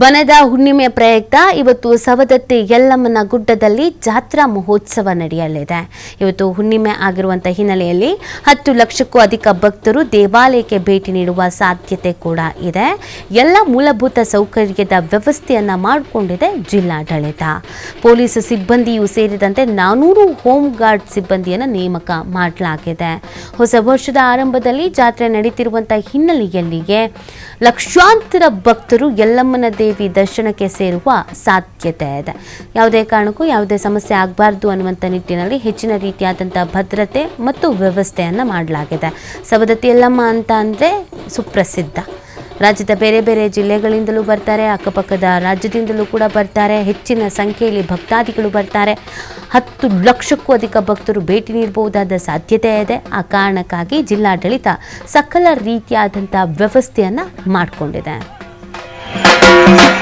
ಬನದ ಹುಣ್ಣಿಮೆ ಪ್ರಯುಕ್ತ ಇವತ್ತು ಸವದತ್ತಿ ಯಲ್ಲಮ್ಮನ ಗುಡ್ಡದಲ್ಲಿ ಜಾತ್ರಾ ಮಹೋತ್ಸವ ನಡೆಯಲಿದೆ. ಇವತ್ತು ಹುಣ್ಣಿಮೆ ಆಗಿರುವಂಥ ಹಿನ್ನೆಲೆಯಲ್ಲಿ ಹತ್ತು ಲಕ್ಷಕ್ಕೂ ಅಧಿಕ ಭಕ್ತರು ದೇವಾಲಯಕ್ಕೆ ಭೇಟಿ ನೀಡುವ ಸಾಧ್ಯತೆ ಕೂಡ ಇದೆ. ಎಲ್ಲ ಮೂಲಭೂತ ಸೌಕರ್ಯದ ವ್ಯವಸ್ಥೆಯನ್ನ ಮಾಡಿಕೊಂಡಿದೆ ಜಿಲ್ಲಾಡಳಿತ. ಪೊಲೀಸ್ ಸಿಬ್ಬಂದಿಯೂ ಸೇರಿದಂತೆ ನಾನೂರು ಹೋಮ್ ಗಾರ್ಡ್ ಸಿಬ್ಬಂದಿಯನ್ನು ನೇಮಕ ಮಾಡಲಾಗಿದೆ. ಹೊಸ ವರ್ಷದ ಆರಂಭದಲ್ಲಿ ಜಾತ್ರೆ ನಡೀತಿರುವಂಥ ಹಿನ್ನೆಲೆಯಲ್ಲಿಯೇ ಲಕ್ಷಾಂತರ ಭಕ್ತರು ಯಲ್ಲಮ್ಮನ ದರ್ಶನಕ್ಕೆ ಸೇರುವ ಸಾಧ್ಯತೆ ಇದೆ. ಯಾವುದೇ ಕಾರಣಕ್ಕೂ ಯಾವುದೇ ಸಮಸ್ಯೆ ಆಗಬಾರ್ದು ಅನ್ನುವಂಥ ನಿಟ್ಟಿನಲ್ಲಿ ಹೆಚ್ಚಿನ ರೀತಿಯಾದಂಥ ಭದ್ರತೆ ಮತ್ತು ವ್ಯವಸ್ಥೆಯನ್ನು ಮಾಡಲಾಗಿದೆ. ಸವದತ್ತಿ ಎಲ್ಲಮ್ಮ ಅಂತ ಅಂದರೆ ಸುಪ್ರಸಿದ್ಧ. ರಾಜ್ಯದ ಬೇರೆ ಬೇರೆ ಜಿಲ್ಲೆಗಳಿಂದಲೂ ಬರ್ತಾರೆ, ಅಕ್ಕಪಕ್ಕದ ರಾಜ್ಯದಿಂದಲೂ ಕೂಡ ಬರ್ತಾರೆ, ಹೆಚ್ಚಿನ ಸಂಖ್ಯೆಯಲ್ಲಿ ಭಕ್ತಾದಿಗಳು ಬರ್ತಾರೆ. ಹತ್ತು ಲಕ್ಷಕ್ಕೂ ಅಧಿಕ ಭಕ್ತರು ಭೇಟಿ ನೀಡಬಹುದಾದ ಸಾಧ್ಯತೆ ಇದೆ. ಆ ಕಾರಣಕ್ಕಾಗಿ ಜಿಲ್ಲಾಡಳಿತ ಸಕಲ ರೀತಿಯಾದಂಥ ವ್ಯವಸ್ಥೆಯನ್ನು ಮಾಡಿಕೊಂಡಿದೆ. Thank you.